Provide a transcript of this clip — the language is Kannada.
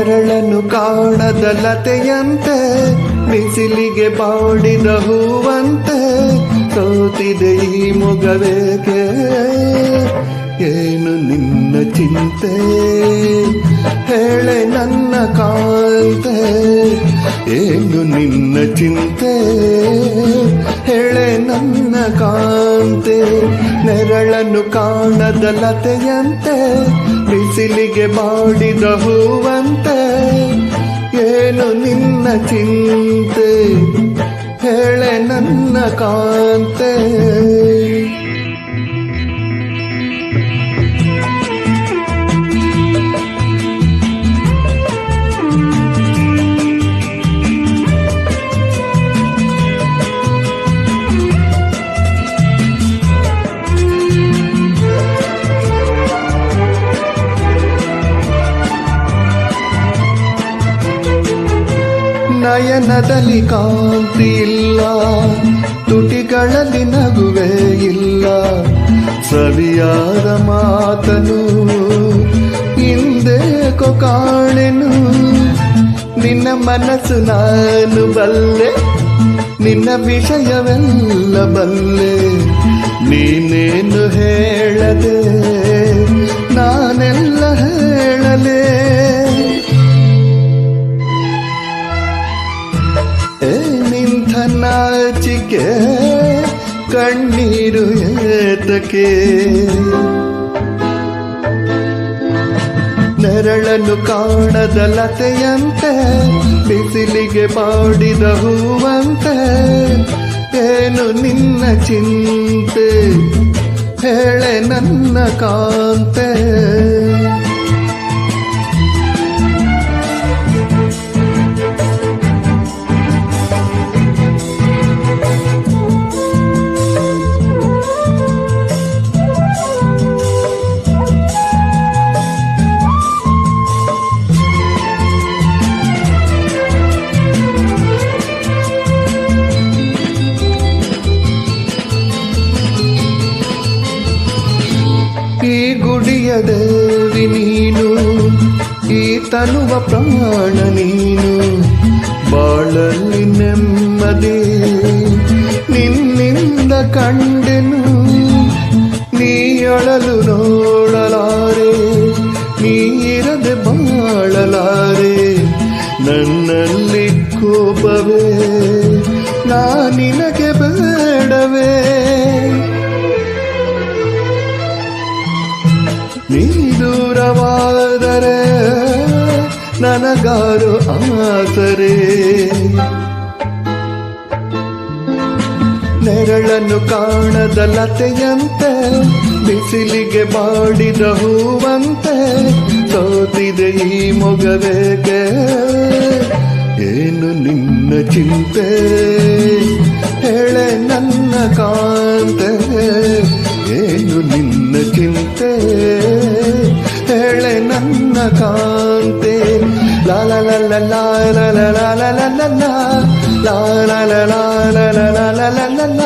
ನೆರಳನ್ನು ಕಾಣದ ಲತೆಯಂತೆ, ಬಿಸಿಲಿಗೆ ಬಾಡಿದ ಹೂವಂತೆ, ಸೋತಿದೆ ಈ ಮೊಗವೇಗೆ ಏನು ನಿನ್ನ ಚಿಂತೆ? ಹೇಳೆ ನನ್ನ ಕಾಂತೆ ಏನು ನಿನ್ನ ಚಿಂತೆ? ಹೇಳೆ ನನ್ನ ಕಾಂತೆ ನೆರಳನ್ನು ಕಾಣದ ಲತೆಯಂತೆ ಬಿಸಿಲಿಗೆ ಮಾಡಿದ ಹೂವಂತೆ ಏನು ನಿನ್ನ ಚಿಂತೆ? ಹೇಳೆ ನನ್ನ ಕಾಂತೆ. ನಯನದಲ್ಲಿ ಕಾಂತಿ ಇಲ್ಲ, ತುಟಿಗಳಲ್ಲಿ ನಗುವೆ ಇಲ್ಲ. ಸವಿಯಾದ ಮಾತನು ಹಿಂದೇಕೋ ಕಾಣೆನು. ನಿನ್ನ ಮನಸ್ಸು ನಾನು ಬಲ್ಲೆ, ನಿನ್ನ ವಿಷಯವೆಲ್ಲ ಬಲ್ಲೆ. ನಾಚಿಕೆ ಕಣ್ಣೀರು ಏತಕೆ ನೆರಳನ್ನು ಕಾಣದ ಲತೆಯಂತೆ, ಬಿಸಿಲಿಗೆ ಬಾಡಿದ ಹೂವಂತೆ, ಏನು ನಿನ್ನ ಚಿಂತೆ? ಹೇಳೆ ನನ್ನ ಕಾಂತೆ. ಈ ಗುಡಿಯ ದೇವಿ ನೀನು, ಈ ತನುವ ಪ್ರಾಣ ನೀನು. ಬಾಳಲ್ಲಿ ನೆಮ್ಮದಿ, ನಿನ್ನಿಂದ ಕಂಡೆನು. ನೀಯಳಲು ನೋಡಲಾರೆ ನೀರದೆ ಬಾಳಲಾರೆ. ನನ್ನಲ್ಲಿ ಕೋಪವೇ, ನಾ ನೀ ದೂರವಾದರೆ ನನಗಾರು ಆಸರೆ ನೆರಳನ್ನು ಕಾಣದ ಲತೆಯಂತೆ, ಬಿಸಿಲಿಗೆ ಬಾಡಿದ ಹೂವಂತೆ, ಸೋತಿದೆ ಈ ಮೊಗವೇಗೆ. ಏನು ನಿನ್ನ ಚಿಂತೆ? ಹೇಳೆ ನನ್ನ ಕಾಂತೆ, ಏನು ನಿನ್ನ ಚಿಂತೆ? ಕಾಂತೆ ಲಾಲ ಲಲ ಲಾಲ ಲಲ ಲಲ ಲಲ ಲಾಲ ಲಲ ಲಲ ಲಲ ಲಲ